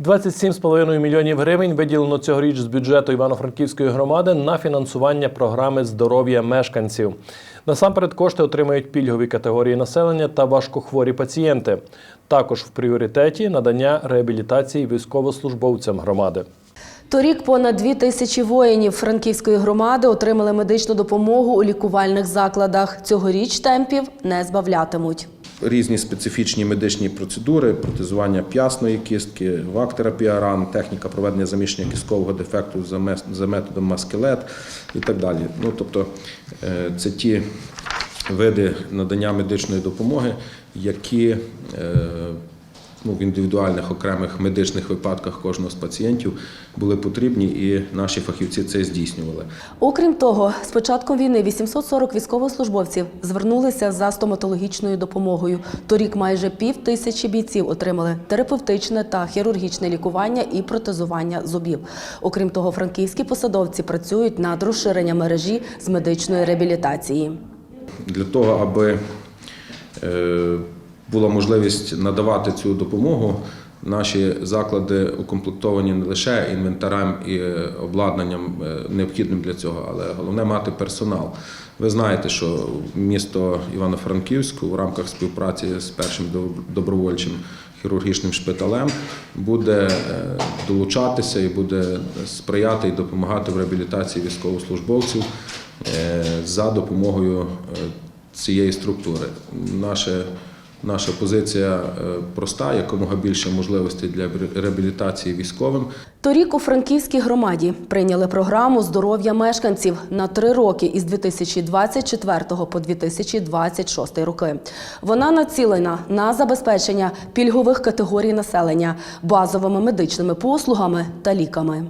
27,5 мільйонів гривень виділено цьогоріч з бюджету Івано-Франківської громади на фінансування програми здоров'я мешканців. Насамперед кошти отримають пільгові категорії населення та важкохворі пацієнти. Також в пріоритеті надання реабілітації військовослужбовцям громади. Торік понад дві тисячі воїнів Франківської громади отримали медичну допомогу у лікувальних закладах. Цьогоріч темпів не збавлятимуть. Різні специфічні медичні процедури, протезування п'ясної кістки, вак-терапія ран, техніка проведення заміщення кісткового дефекту за методом маскелет і так далі. Ну, тобто е, це ті види надання медичної допомоги, які е, ну, в індивідуальних окремих медичних випадках кожного з пацієнтів були потрібні, і наші фахівці це здійснювали. Окрім того, з початком війни 840 військовослужбовців звернулися за стоматологічною допомогою. Торік майже пів тисячі бійців отримали терапевтичне та хірургічне лікування і протезування зубів. Окрім того, франківські посадовці працюють над розширенням мережі з медичної реабілітації. для того, аби е, була можливість надавати цю допомогу. Наші заклади укомплектовані не лише інвентарем і е, обладнанням е, необхідним для цього, але головне мати персонал. Ви знаєте, що місто Івано-Франківськ у рамках співпраці з першим добровольчим хірургічним шпиталем буде е, долучатися і буде сприяти і допомагати в реабілітації військовослужбовців за допомогою цієї структури. Наше, наша позиція е, проста: якомога більше можливостей для реабілітації військовим. Торік у Франківській громаді прийняли програму здоров'я мешканців на три роки із 2024 по 2026 роки. Вона націлена на забезпечення пільгових категорій населення базовими медичними послугами та ліками.